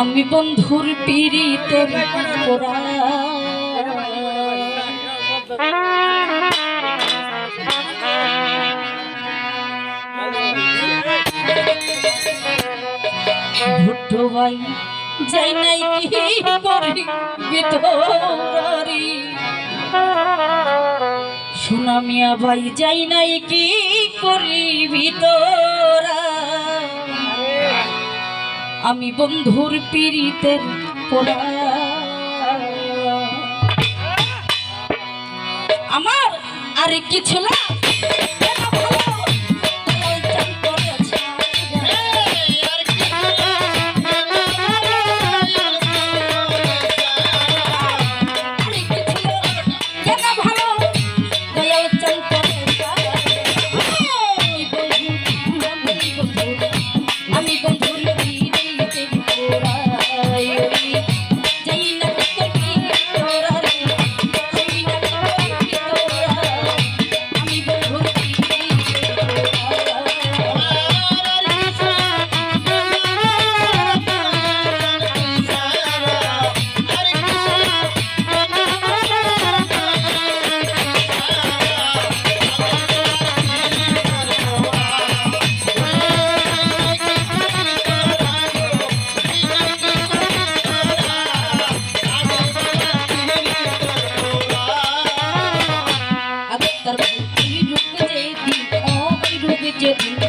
আমি বন্ধুর পিড়িতে ভুট্টো ভাই, যাই নাই কি করি বিতরি। সুনামিয়া ভাই, যাই নাই কি করি ভিতর আমি বন্ধুর পীড়িতের পোড়া। আমার আরে কিছু না। you.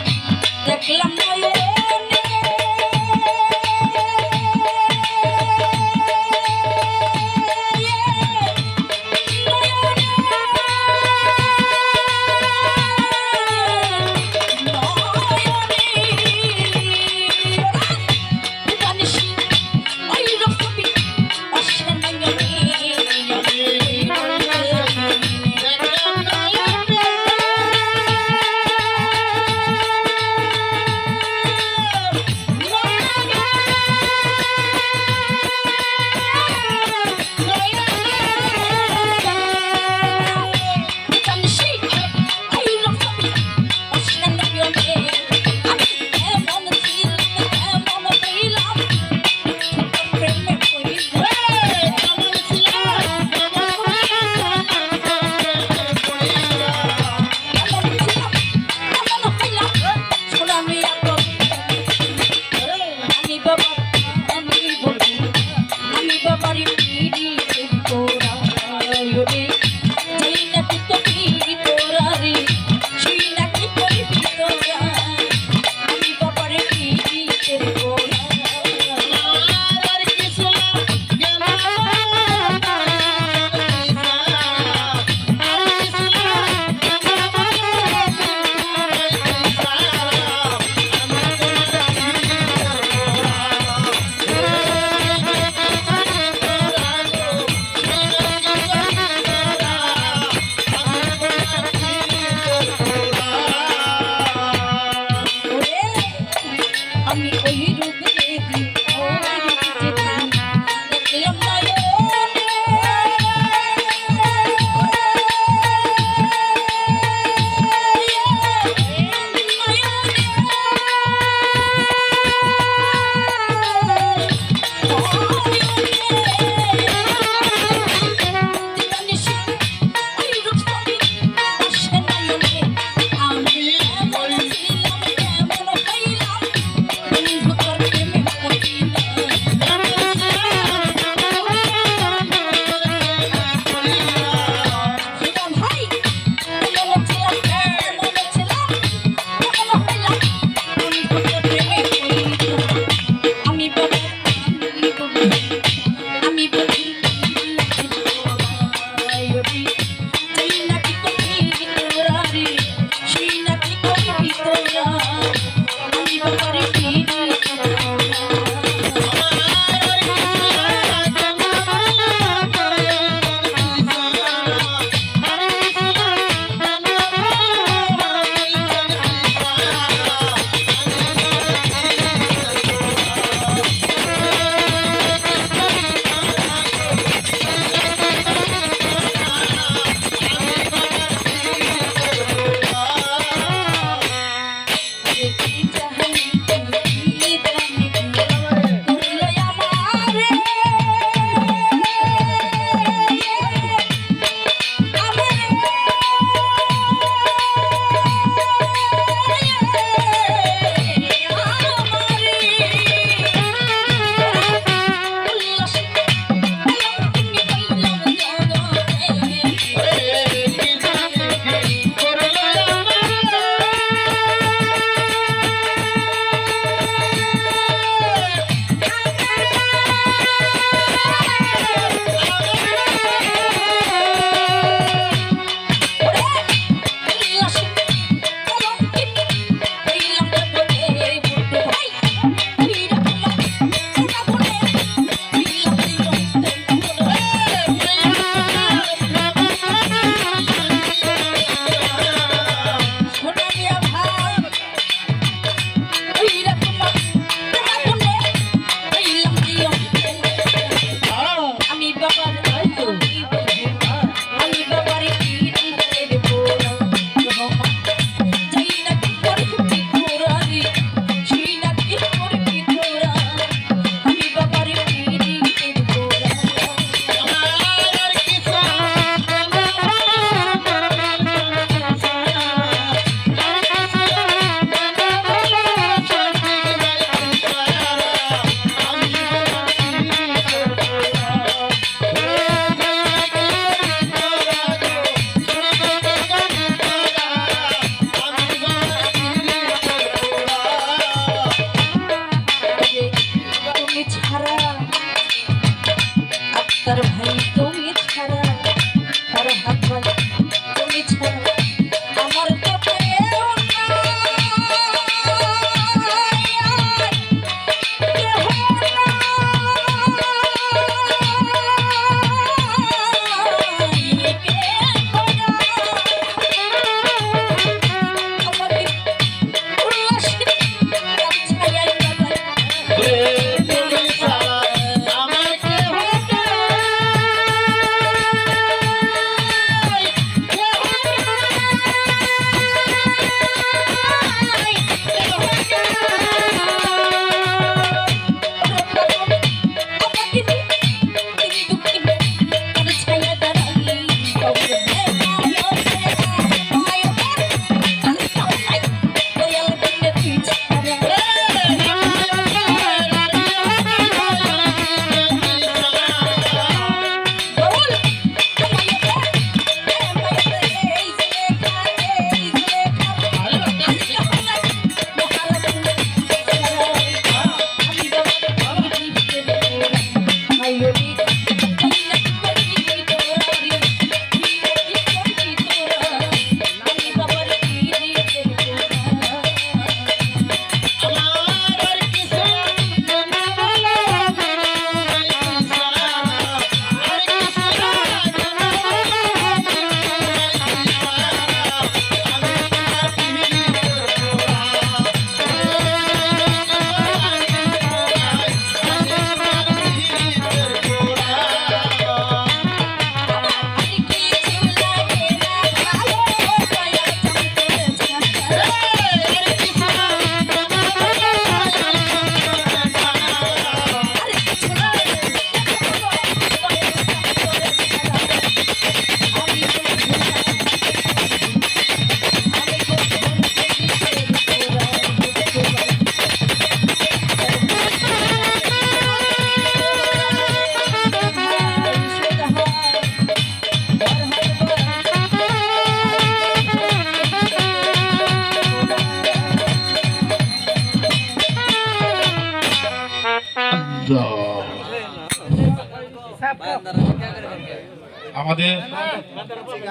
আমাদের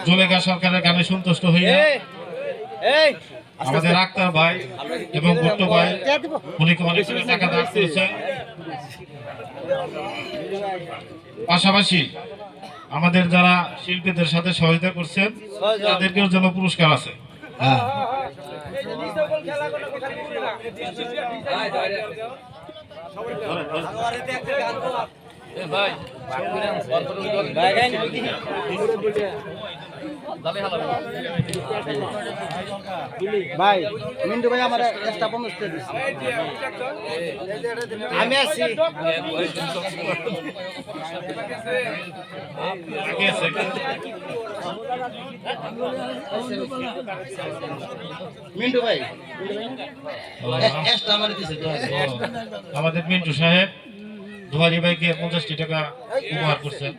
জুলেখা সরকারের গানে সন্তুষ্ট হইয়া আমাদের আক্তার ভাই এবং ভুট্টো ভাই উনি অনেক টাকা দান করেছেন? পাশাপাশি আমাদের যারা শিল্পীদের সাথে সহযোগিতা করছেন তাদেরকেও যেন পুরস্কার আছে। ভাই মিন্টু ভাই আমার একটা দিচ্ছে আমি আছি। মিন্টু ভাই আমাদের মিন্টু সাহেব দুয়ারি ভাইকে পঞ্চাশটি টাকা উপহার করছেন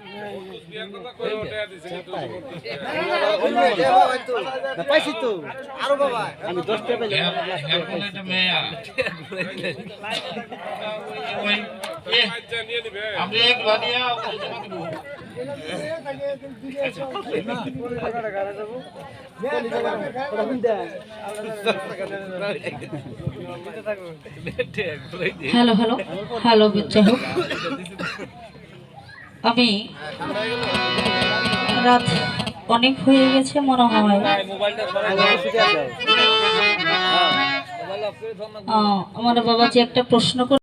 আমরা এগুলা নিয়ে ওদের জমা দেবো। Hello hello. হ্যালো হোক। আমি রাত অনেক হয়ে গেছে, মনে হয়। আমার বাবা যে একটা প্রশ্ন